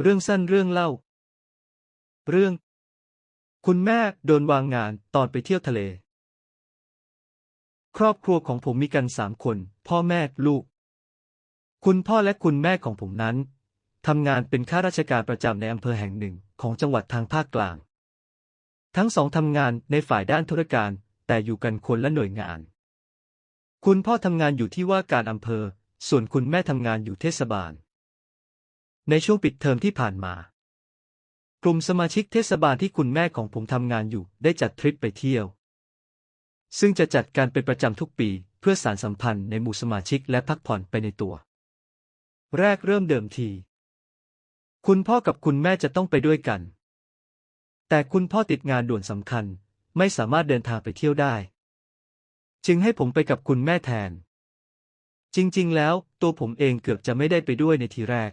เรื่องสั้นเรื่องเล่า เรื่อง คุณแม่โดนวางงานตอนไปเที่ยวทะเล ครอบครัวของผมมีกันสามคน พ่อแม่ลูก คุณพ่อและคุณแม่ของผมนั้นทำงานเป็นข้าราชการประจำในอำเภอแห่งหนึ่งของจังหวัดทางภาคกลาง ทั้งสองทำงานในฝ่ายด้านธุรการแต่อยู่กันคนละหน่วยงาน คุณพ่อทำงานอยู่ที่ว่าการอำเภอ ส่วนคุณแม่ทำงานอยู่เทศบาล ในช่วงปิดเทอมที่ผ่านมา กลุ่มสมาชิกเทศบาลที่คุณแม่ของผมทำงานอยู่ได้จัดทริปไปเที่ยว ซึ่งจะจัดการเป็นประจำทุกปีเพื่อสารสัมพันธ์ในหมู่สมาชิกและพักผ่อนไปในตัว แรกเริ่มเดิมที คุณพ่อกับคุณแม่จะต้องไปด้วยกัน แต่คุณพ่อติดงานด่วนสำคัญไม่สามารถเดินทางไปเที่ยวได้ จึงให้ผมไปกับคุณแม่แทน จริง ๆ แล้วตัวผมเองเกือบจะไม่ได้ไปด้วยในทีแรก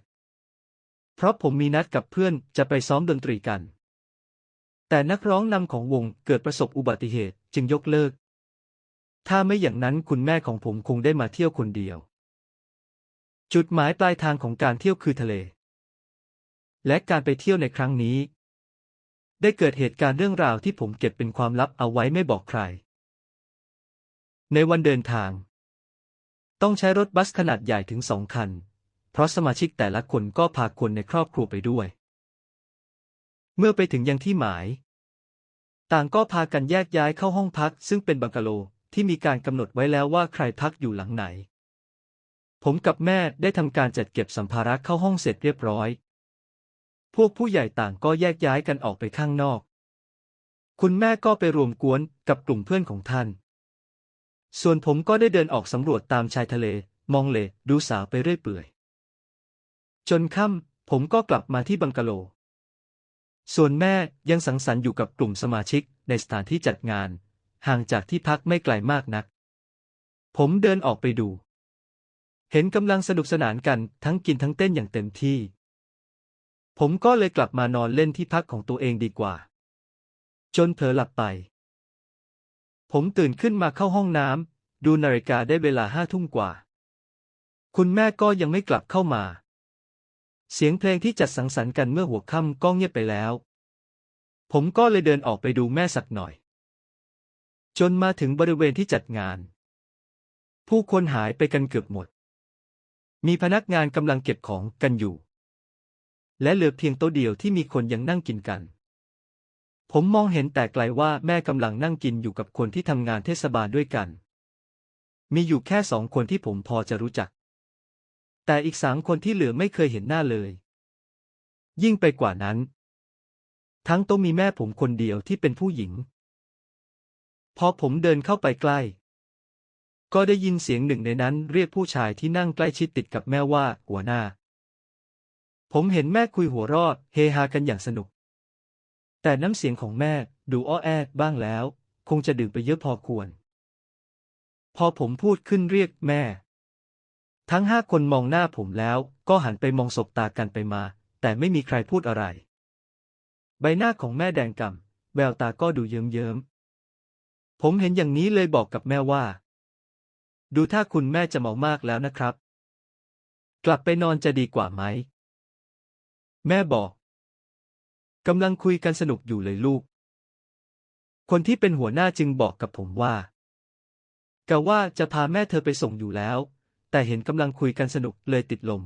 เพราะผมมีนัดกับเพื่อนจะไปซ้อมดนตรีกัน แต่นักร้องนำของวงเกิดประสบอุบัติเหตุจึงยกเลิก ถ้าไม่อย่างนั้นคุณแม่ของผมคงได้มาเที่ยวคนเดียว จุดหมายปลายทางของการเที่ยวคือทะเล และการไปเที่ยวในครั้งนี้ ได้เกิดเหตุการณ์เรื่องราวที่ผมเก็บเป็นความลับเอาไว้ไม่บอกใคร ในวันเดินทาง ต้องใช้รถบัสขนาดใหญ่ถึงสองคัน เพราะสมาชิกแต่ละคนก็พาคนในครอบครัวไปด้วย เมื่อไปถึงยังที่หมาย ต่างก็พากันแยกย้ายเข้าห้องพัก ซึ่งเป็นบังกะโลที่มีการกำหนดไว้แล้วว่าใครพักอยู่หลังไหน ผมกับแม่ได้ทำการจัดเก็บสัมภาระเข้าห้องเสร็จเรียบร้อย พวกผู้ใหญ่ต่างก็แยกย้ายกันออกไปข้างนอก คุณแม่ก็ไปรวมกวนกับกลุ่มเพื่อนของท่าน ส่วนผมก็ได้เดินออกสำรวจตามชายทะเล มองเลดูสาวไปเรื่อยเปื่อย จนค่ำผมก็กลับมาที่บังกะโล ส่วนแม่ยังสังสรรค์อยู่กับกลุ่มสมาชิกในสถานที่จัดงาน ห่างจากที่พักไม่ไกลมากนัก ผมเดินออกไปดู เห็นกำลังสนุกสนานกันทั้งกินทั้งเต้นอย่างเต็มที่ ผมก็เลยกลับมานอนเล่นที่พักของตัวเองดีกว่า จนเผลอหลับไป ผมตื่นขึ้นมาเข้าห้องน้ำดูนาฬิกาได้เวลาห้าทุ่มกว่า คุณแม่ก็ยังไม่กลับเข้ามา เสียงเพลงที่จัดสังสรรค์กันเมื่อหัวค่ำก็เงียบไปแล้ว ผมก็เลยเดินออกไปดูแม่สักหน่อย จนมาถึงบริเวณที่จัดงาน ผู้คนหายไปกันเกือบหมด มีพนักงานกำลังเก็บของกันอยู่ และเหลือเพียงโต๊ะเดียวที่มีคนยังนั่งกินกัน ผมมองเห็นแต่ไกลว่าแม่กำลังนั่งกินอยู่กับคนที่ทำงานเทศบาลด้วยกัน มีอยู่แค่สองคนที่ผมพอจะรู้จัก แต่อีกสามคนที่เหลือไม่เคยเห็นหน้าเลย ยิ่งไปกว่านั้น ทั้งโต๊ะมีแม่ผมคนเดียวที่เป็นผู้หญิง พอผมเดินเข้าไปใกล้ ก็ได้ยินเสียงหนึ่งในนั้นเรียกผู้ชายที่นั่งใกล้ชิดติดกับแม่ว่าหัวหน้า ผมเห็นแม่คุยหัวรอดเฮฮากันอย่างสนุก แต่น้ำเสียงของแม่ดูอ้อแอดบ้างแล้ว คงจะดื่มไปเยอะพอควร พอผมพูดขึ้นเรียกแม่ ทั้งห้าคนมองหน้าผมแล้วก็หันไปมองสบตากันไปมา แต่ไม่มีใครพูดอะไร ใบหน้าของแม่แดงก่ำแววตาก็ดูเยิ้มๆผมเห็นอย่างนี้เลยบอกกับแม่ว่า ดูถ้าคุณแม่จะเมามากแล้วนะครับ กลับไปนอนจะดีกว่าไหม แม่บอกกำลังคุยกันสนุกอยู่เลยลูก คนที่เป็นหัวหน้าจึงบอกกับผมว่า กะว่าจะพาแม่เธอไปส่งอยู่แล้ว แต่เห็นกำลังคุยกันสนุกเลยติดลม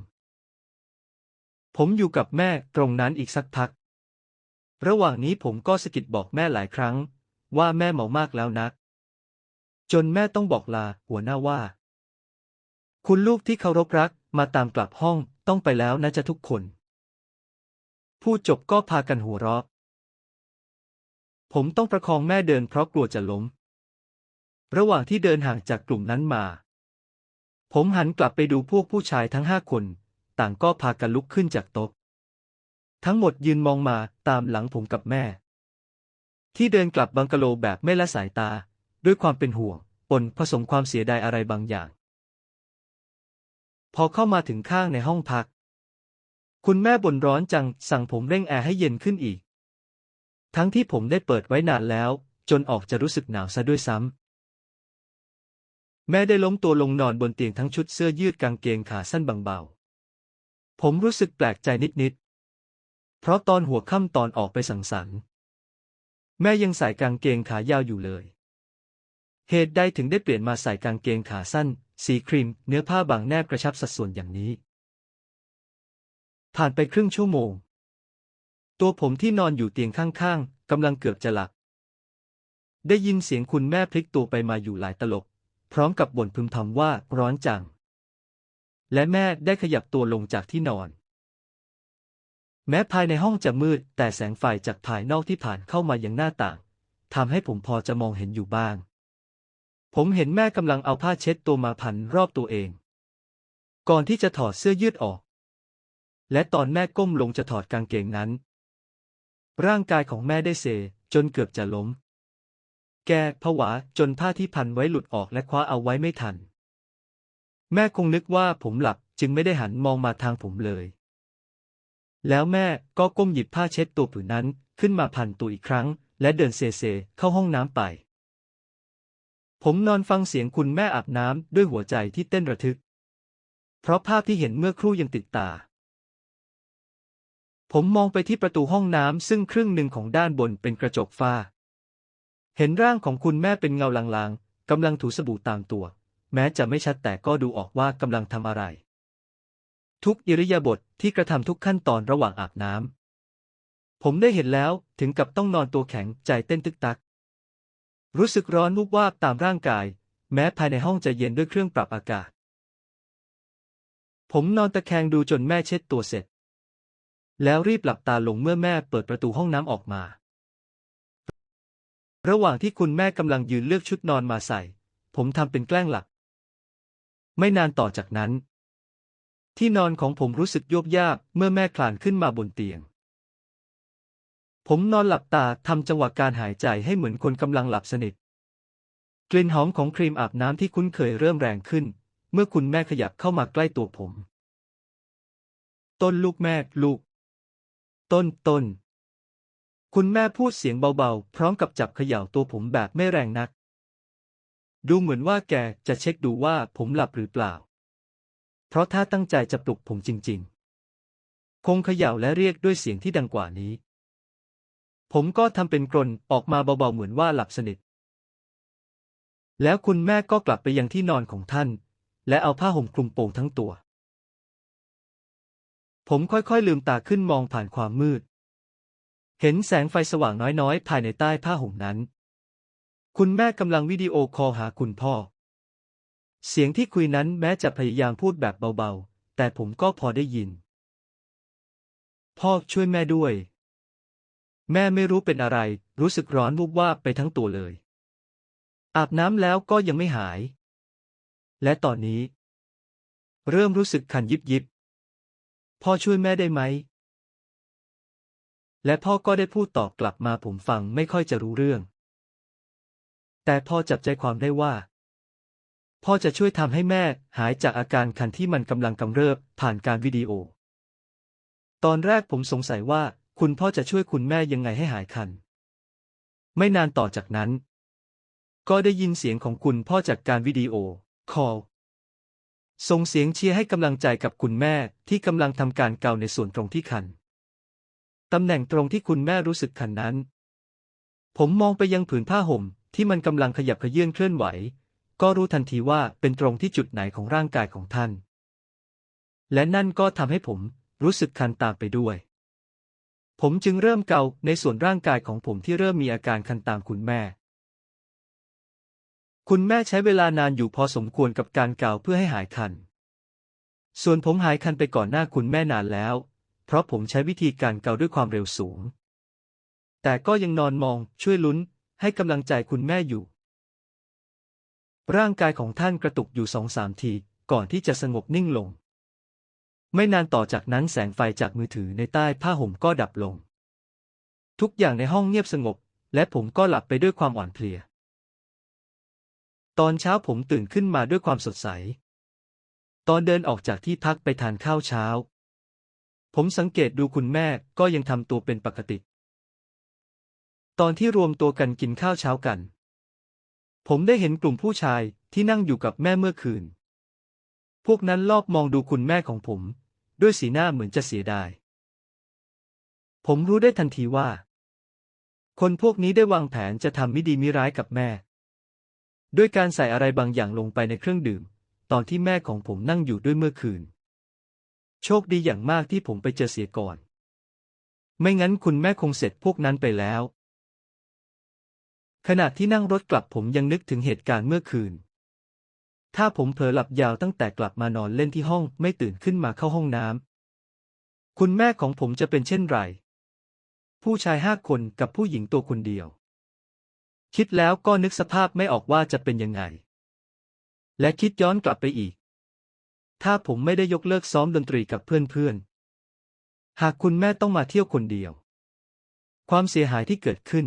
ผมอยู่กับแม่ตรงนั้นอีกสักพัก ระหว่างนี้ผมก็สะกิดบอกแม่หลายครั้ง ว่าแม่เมามากแล้วนัก จนแม่ต้องบอกลาหัวหน้าว่า คุณลูกที่เคารพรักมาตามกลับห้องต้องไปแล้วนะจะทุกคนพูดจบก็พากันหัวเราะผมต้องประคองแม่เดินเพราะกลัวจะล้ม ระหว่างที่เดินห่างจากกลุ่มนั้นมา ผมหันกลับไปดูพวกผู้ชายทั้งห้าคน ต่างก็พากันลุกขึ้นจากโต๊ะ ทั้งหมดยืนมองมาตามหลังผมกับแม่ ที่เดินกลับบังกะโลแบบไม่ละสายตา ด้วยความเป็นห่วงปนผสมความเสียดายอะไรบางอย่าง พอเข้ามาถึงข้างในห้องพัก คุณแม่บ่นร้อนจังสั่งผมเร่งแอร์ให้เย็นขึ้นอีก ทั้งที่ผมได้เปิดไว้นานแล้ว จนออกจะรู้สึกหนาวซะด้วยซ้ำ แม่ได้ล้มตัวลงนอนบนเตียงทั้งชุดเสื้อยืดกางเกงขาสั้นบางเบา ผมรู้สึกแปลกใจนิดเพราะตอนหัวค่ำตอนออกไปสังสรรค์ แม่ยังใส่กางเกงขายาวอยู่เลย เหตุใดถึงได้เปลี่ยนมาใส่กางเกงขาสั้น สีครีม เนื้อผ้าบางแนบกระชับสัดส่วนอย่างนี้ ผ่านไปครึ่งชั่วโมง ตัวผมที่นอนอยู่เตียงข้างๆกำลังเกือบจะหลับได้ยินเสียงคุณแม่พลิกตัวไปมาอยู่หลายตลบ พร้อมกับบ่นพึมพำว่าร้อนจัง และแม่ได้ขยับตัวลงจากที่นอน แม้ภายในห้องจะมืด แต่แสงไฟจากภายนอกที่ผ่านเข้ามายังหน้าต่างทำให้ผมพอจะมองเห็นอยู่บ้าง ผมเห็นแม่กำลังเอาผ้าเช็ดตัวมาพันรอบตัวเอง ก่อนที่จะถอดเสื้อยืดออก และตอนแม่ก้มลงจะถอดกางเกงนั้น ร่างกายของแม่ได้เซจนเกือบจะล้ม แกผวาจนผ้าที่พันไว้หลุดออกและคว้าเอาไว้ไม่ทัน แม่คงนึกว่าผมหลับจึงไม่ได้หันมองมาทางผมเลย แล้วแม่ก็ก้มหยิบผ้าเช็ดตัวผืนนั้นขึ้นมาพันตัวอีกครั้ง และเดินเซเซเข้าห้องน้ำไป ผมนอนฟังเสียงคุณแม่อาบน้ำด้วยหัวใจที่เต้นระทึก เพราะภาพที่เห็นเมื่อครู่ยังติดตาผมมองไปที่ประตูห้องน้ำซึ่งครึ่งหนึ่งของด้านบนเป็นกระจกฝ้า เห็นร่างของคุณแม่เป็นเงาลางๆ กำลังถูสบู่ตามตัว แม้จะไม่ชัดแต่ก็ดูออกว่ากำลังทำอะไร ทุกอิริยาบถทที่กระทำทุกขั้นตอนระหว่างอาบน้ำ ผมได้เห็นแล้วถึงกับต้องนอนตัวแข็งใจเต้นตึกตัก รู้สึกร้อนวูบวาบตามร่างกาย แม้ภายในห้องจะเย็นด้วยเครื่องปรับอากาศ ผมนอนตะแคงดูจนแม่เช็ดตัวเสร็จ แล้วรีบหลับตาลงเมื่อแม่เปิดประตูห้องน้ำออกมา ระหว่างที่คุณแม่กำลังยืนเลือกชุดนอนมาใส่ ผมทำเป็นแกล้งหลับไม่นานต่อจากนั้น ที่นอนของผมรู้สึกโยบยาบเมื่อแม่คลานขึ้นมาบนเตียง ผมนอนหลับตาทำจังหวะการหายใจให้เหมือนคนกำลังหลับสนิท กลิ่นหอมของครีมอาบน้ำที่คุ้นเคยเริ่มแรงขึ้น เมื่อคุณแม่ขยับเข้ามาใกล้ตัวผม ต้นลูกแม่ลูก ต้นต้น คุณแม่พูดเสียงเบาๆ พร้อมกับจับเขย่าตัวผมแบบไม่แรงนัก ดูเหมือนว่าแกจะเช็คดูว่าผมหลับหรือเปล่า เพราะถ้าตั้งใจจะปลุกผมจริงๆ คงเขย่าและเรียกด้วยเสียงที่ดังกว่านี้ ผมก็ทำเป็นกรนออกมาเบาๆเหมือนว่าหลับสนิท แล้วคุณแม่ก็กลับไปยังที่นอนของท่าน และเอาผ้าห่มคลุมโปงทั้งตัว ผมค่อยๆลืมตาขึ้นมองผ่านความมืด เห็นแสงไฟสว่างน้อยๆ ภายในใต้ผ้าห่มนั้น คุณแม่กำลังวิดีโอคอลหาคุณพ่อ เสียงที่คุยนั้นแม้จะพยายามพูดแบบเบาๆ แต่ผมก็พอได้ยิน พ่อช่วยแม่ด้วย แม่ไม่รู้เป็นอะไร รู้สึกร้อนวูบวาบไปทั้งตัวเลย อาบน้ำแล้วก็ยังไม่หาย และตอนนี้ เริ่มรู้สึกคันยิบยิบพ่อช่วยแม่ได้ไหม และพ่อก็ได้พูดตอบกลับมาผมฟังไม่ค่อยจะรู้เรื่อง แต่พ่อจับใจความได้ว่า พ่อจะช่วยทำให้แม่หายจากอาการคันที่มันกำลังกำเริบผ่านการวิดีโอ ตอนแรกผมสงสัยว่า คุณพ่อจะช่วยคุณแม่ยังไงให้หายคัน ไม่นานต่อจากนั้น ก็ได้ยินเสียงของคุณพ่อจากการวิดีโอคอลส่งเสียงเชียร์ให้กำลังใจกับคุณแม่ที่กำลังทำการเกาในส่วนตรงที่คัน ตำแหน่งตรงที่คุณแม่รู้สึกคันนั้น ผมมองไปยังผืนผ้าห่มที่มันกำลังขยับเขยื่อนเคลื่อนไหว ก็รู้ทันทีว่าเป็นตรงที่จุดไหนของร่างกายของท่าน และนั่นก็ทำให้ผมรู้สึกคันตามไปด้วย ผมจึงเริ่มเกาในส่วนร่างกายของผมที่เริ่มมีอาการคันตามคุณแม่ คุณแม่ใช้เวลานานอยู่พอสมควรกับการเกาเพื่อให้หายคัน ส่วนผมหายคันไปก่อนหน้าคุณแม่นานแล้ว เพราะผมใช้วิธีการเกาด้วยความเร็วสูง แต่ก็ยังนอนมองช่วยลุ้นให้กำลังใจคุณแม่อยู่ ร่างกายของท่านกระตุกอยู่สองสามทีก่อนที่จะสงบนิ่งลง ไม่นานต่อจากนั้นแสงไฟจากมือถือในใต้ผ้าห่มก็ดับลง ทุกอย่างในห้องเงียบสงบ และผมก็หลับไปด้วยความอ่อนเพลีย ตอนเช้าผมตื่นขึ้นมาด้วยความสดใส ตอนเดินออกจากที่พักไปทานข้าวเช้า ผมสังเกตดูคุณแม่ก็ยังทำตัวเป็นปกติ ตอนที่รวมตัวกันกินข้าวเช้ากัน ผมได้เห็นกลุ่มผู้ชายที่นั่งอยู่กับแม่เมื่อคืน พวกนั้นลอบมองดูคุณแม่ของผม ด้วยสีหน้าเหมือนจะเสียดาย ผมรู้ได้ทันทีว่า คนพวกนี้ได้วางแผนจะทำมิดีมิร้ายกับแม่ ด้วยการใส่อะไรบางอย่างลงไปในเครื่องดื่ม ตอนที่แม่ของผมนั่งอยู่ด้วยเมื่อคืน โชคดีอย่างมากที่ผมไปเจอเสียก่อน ไม่งั้นคุณแม่คงเสร็จพวกนั้นไปแล้ว ขณะที่นั่งรถกลับผมยังนึกถึงเหตุการณ์เมื่อคืน ถ้าผมเผลอหลับยาวตั้งแต่กลับมานอนเล่นที่ห้องไม่ตื่นขึ้นมาเข้าห้องน้ำ คุณแม่ของผมจะเป็นเช่นไร ผู้ชายห้าคนกับผู้หญิงตัวคนเดียว คิดแล้วก็นึกสภาพไม่ออกว่าจะเป็นยังไง และคิดย้อนกลับไปอีก ถ้าผมไม่ได้ยกเลิกซ้อมดนตรีกับเพื่อนๆ หากคุณแม่ต้องมาเที่ยวคนเดียว ความเสียหายที่เกิดขึ้น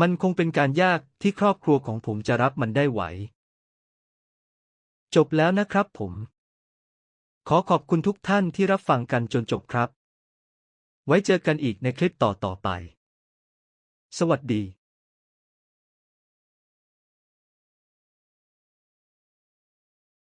มันคงเป็นการยากที่ครอบครัวของผมจะรับมันได้ไหว จบแล้วนะครับผม ขอขอบคุณทุกท่านที่รับฟังกันจนจบครับ ไว้เจอกันอีกในคลิปต่อๆไป สวัสดี